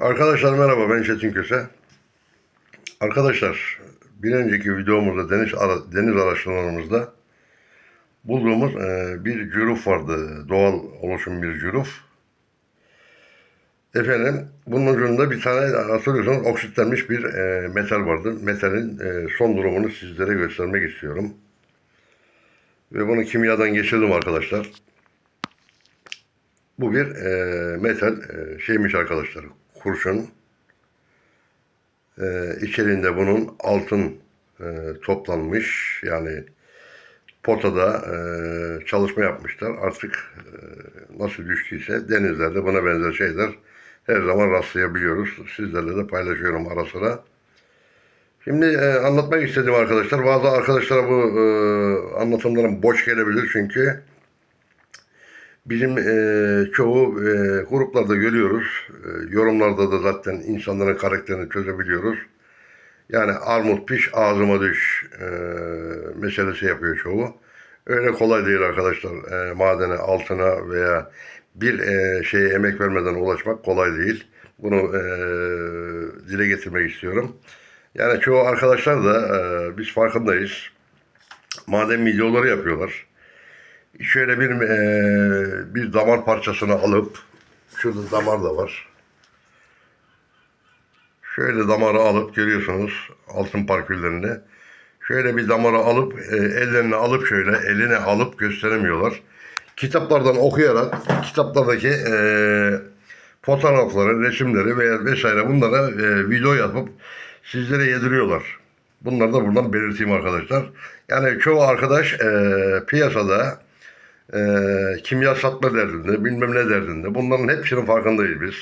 Arkadaşlar merhaba ben Çetin Köse. Arkadaşlar bir önceki videomuzda deniz, ara, deniz araştırmalarımızda bulduğumuz e, bir cüruf vardı. Doğal oluşum bir cüruf. Efendim bunun ucunda bir tane hatırlıyorsanız oksitlenmiş bir e, metal vardı. Metalin e, son durumunu sizlere göstermek istiyorum. Ve bunu kimyadan geçirdim arkadaşlar. Bu bir e, metal e, şeymiş arkadaşlar. Kurşun. E, içeriğinde bunun altın e, toplanmış. Yani potada e, çalışma yapmışlar. Artık e, nasıl düştüyse denizlerde buna benzer şeyler her zaman rastlayabiliyoruz. Sizlerle de paylaşıyorum ara sıra. Şimdi e, anlatmak istedim arkadaşlar. Bazı arkadaşlara bu e, anlatımlarım boş gelebilir çünkü Bizim e, çoğu e, gruplarda görüyoruz. E, yorumlarda da zaten insanların karakterini çözebiliyoruz. Yani armut piş ağzıma düş e, meselesi yapıyor çoğu. Öyle kolay değil arkadaşlar. E, madene, altına veya bir e, şeye emek vermeden ulaşmak kolay değil. Bunu e, dile getirmek istiyorum. Yani çoğu arkadaşlar da e, biz farkındayız. Maden videoları yapıyorlar şöyle bir e, bir damar parçasını alıp şurada damar da var. Şöyle damarı alıp görüyorsunuz altın parküllerini. Şöyle bir damarı alıp e, ellerini alıp şöyle eline alıp gösteremiyorlar. Kitaplardan okuyarak kitaplardaki e, fotoğrafları, resimleri veya vesaire bunlara e, video yapıp sizlere yediriyorlar. Bunları da buradan belirteyim arkadaşlar. Yani çoğu arkadaş e, piyasada e, kimya satma derdinde, bilmem ne derdinde. Bunların hepsinin farkındayız biz.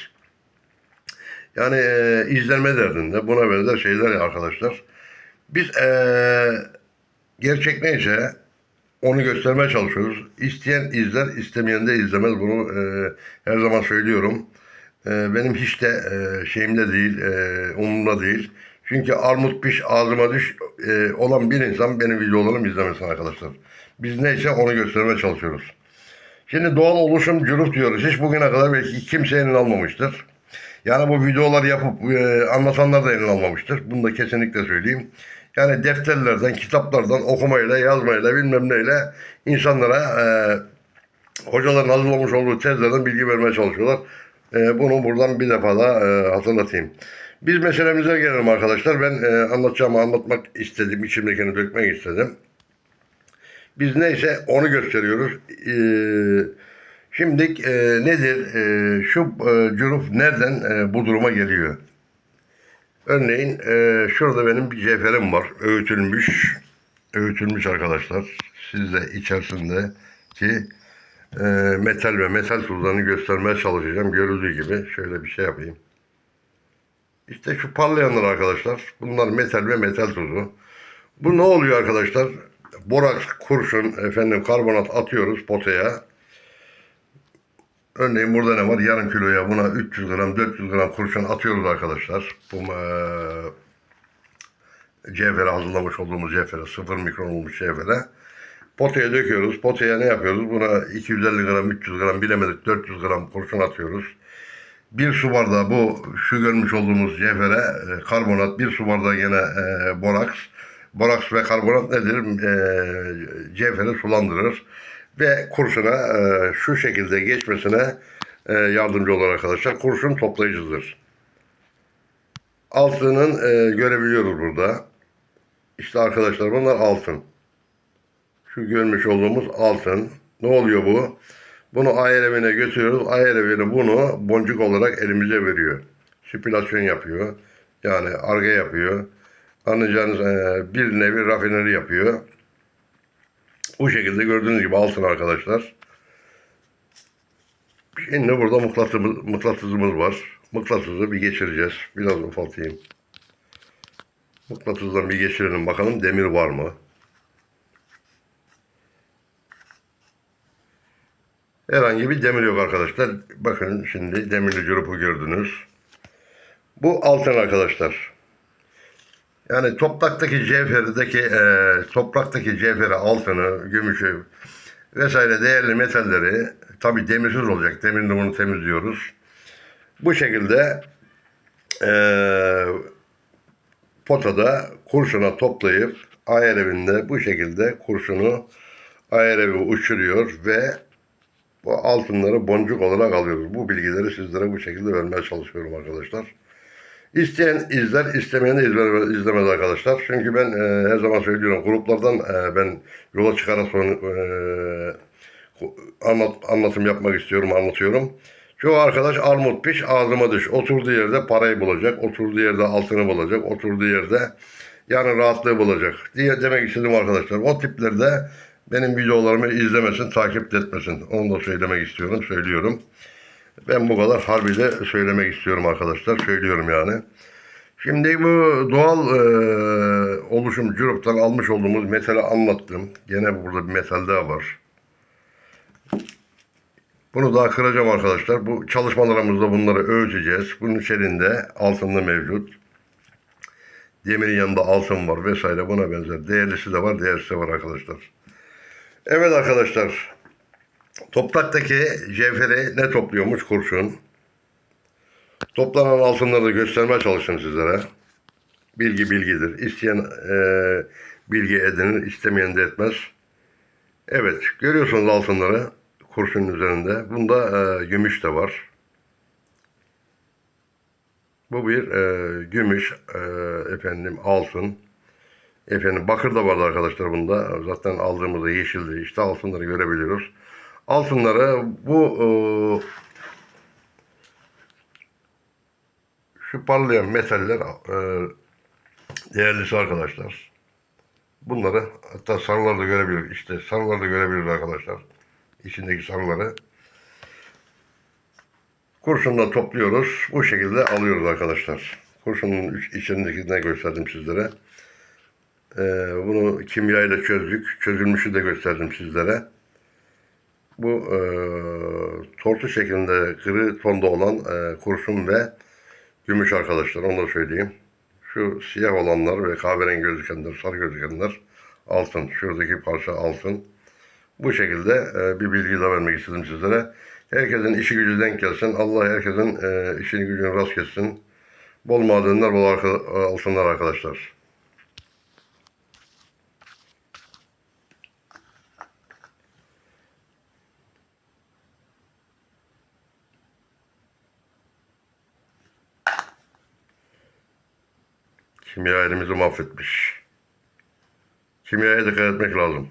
Yani e, izlenme derdinde, buna benzer şeyler ya arkadaşlar. Biz e, gerçek neyse onu göstermeye çalışıyoruz. İsteyen izler, istemeyen de izlemez. Bunu e, her zaman söylüyorum. E, benim hiç de e, şeyimde değil, e, umurumda değil. Çünkü armut piş ağzıma düş e, olan bir insan benim videolarımı izlemesin arkadaşlar. Biz neyse onu göstermeye çalışıyoruz. Şimdi doğal oluşum cüruf diyoruz. Hiç bugüne kadar belki kimse elini almamıştır. Yani bu videoları yapıp e, anlatanlar da elini almamıştır. Bunu da kesinlikle söyleyeyim. Yani defterlerden, kitaplardan okumayla, yazmayla, bilmem neyle insanlara e, hocaların hazırlamış olduğu tezlerden bilgi vermeye çalışıyorlar. E, bunu buradan bir defa da e, hatırlatayım. Biz meselemize gelelim arkadaşlar. Ben e, anlatacağımı anlatmak istedim. içimdekini dökmek istedim. Biz neyse onu gösteriyoruz. Ee, şimdi e, nedir? E, şu e, cüruf nereden e, bu duruma geliyor? Örneğin e, şurada benim bir cevherim var. Öğütülmüş. Öğütülmüş arkadaşlar. Siz de içerisinde ki e, metal ve metal tuzlarını göstermeye çalışacağım. Görüldüğü gibi şöyle bir şey yapayım. İşte şu parlayanlar arkadaşlar. Bunlar metal ve metal tuzu. Bu ne oluyor arkadaşlar? Boraks, kurşun, efendim karbonat atıyoruz potaya. Örneğin burada ne var? Yarım kiloya buna 300 gram, 400 gram kurşun atıyoruz arkadaşlar. Bu eee cevhere hazırlamış olduğumuz cevhere, sıfır mikron olmuş cevhere. Potaya döküyoruz. Potaya ne yapıyoruz? Buna 250 gram, 300 gram bilemedik 400 gram kurşun atıyoruz. Bir su bardağı bu şu görmüş olduğumuz cevhere e, karbonat, bir su bardağı gene e, boraks. Boraks ve karbonat nedir? E, cevheri sulandırır ve kurşuna e, şu şekilde geçmesine e, yardımcı olur arkadaşlar. Kurşun toplayıcıdır. Altının e, görebiliyoruz burada. İşte arkadaşlar bunlar altın. Şu görmüş olduğumuz altın. Ne oluyor bu? Bunu ayar evine götürüyoruz. Ayar evine bunu boncuk olarak elimize veriyor. Sipülasyon yapıyor. Yani arge yapıyor. Anlayacağınız e, bir nevi rafineri yapıyor. Bu şekilde gördüğünüz gibi altın arkadaşlar. Şimdi burada mıknatımız, mıknatısımız var. Mıknatısı bir geçireceğiz. Biraz ufaltayım. Mıknatısdan bir geçirelim bakalım demir var mı? Herhangi bir demir yok arkadaşlar. Bakın şimdi demirli cürupu gördünüz. Bu altın arkadaşlar. Yani topraktaki cevherdeki e, topraktaki cevheri, altını, gümüşü vesaire değerli metalleri tabi demirsiz olacak. Demirle bunu temizliyoruz. Bu şekilde eee potada kurşuna toplayıp ayar bu şekilde kurşunu ayar evi uçuruyor ve bu altınları boncuk olarak alıyoruz. Bu bilgileri sizlere bu şekilde vermeye çalışıyorum arkadaşlar. İsteyen izler, istemeyen izlemez, arkadaşlar. Çünkü ben e, her zaman söylüyorum gruplardan e, ben yola çıkarak sonra e, anlat, anlatım yapmak istiyorum, anlatıyorum. Çoğu arkadaş armut piş, ağzıma düş. Oturduğu yerde parayı bulacak, oturduğu yerde altını bulacak, oturduğu yerde yani rahatlığı bulacak diye demek istedim arkadaşlar. O tiplerde benim videolarımı izlemesin, takip etmesin. Onu da söylemek istiyorum, söylüyorum. Ben bu kadar harbi de söylemek istiyorum arkadaşlar. Söylüyorum yani. Şimdi bu doğal e, oluşum cüruptan almış olduğumuz metali anlattım. Gene burada bir metal daha var. Bunu daha kıracağım arkadaşlar. Bu çalışmalarımızda bunları ölçeceğiz. Bunun içerisinde altınlı mevcut. Demirin yanında altın var vesaire buna benzer. Değerlisi de var, değersiz de var arkadaşlar. Evet arkadaşlar. Topraktaki cevheri ne topluyormuş kurşun? Toplanan altınları da göstermeye çalışın sizlere. Bilgi bilgidir. İsteyen e, bilgi edinir, istemeyen de etmez. Evet, görüyorsunuz altınları kurşunun üzerinde. Bunda e, gümüş de var. Bu bir e, gümüş, e, efendim altın. Efendim bakır da vardı arkadaşlar bunda. Zaten aldığımızda yeşildi. İşte altınları görebiliyoruz. Altınları bu e, şu parlayan metaller e, değerlisi arkadaşlar. Bunları hatta sarıları da görebiliyoruz. İşte sarıları da görebiliyoruz arkadaşlar. İçindeki sarıları. Kurşunla topluyoruz. Bu şekilde alıyoruz arkadaşlar. Kurşunun iç- içindekini de gösterdim sizlere. Ee, bunu kimya ile çözdük. Çözülmüşü de gösterdim sizlere. Bu e, tortu şeklinde gri tonda olan e, kurşun ve gümüş arkadaşlar. Onu da söyleyeyim. Şu siyah olanlar ve kahverengi gözükenler, sarı gözükenler altın. Şuradaki parça altın. Bu şekilde e, bir bilgi de vermek istedim sizlere. Herkesin işi gücü denk gelsin. Allah herkesin e, işini gücünü rast kessin. Bol madenler, bol arka, altınlar arkadaşlar. Kimya elimizi mahvetmiş. Kimyaya dikkat etmek lazım.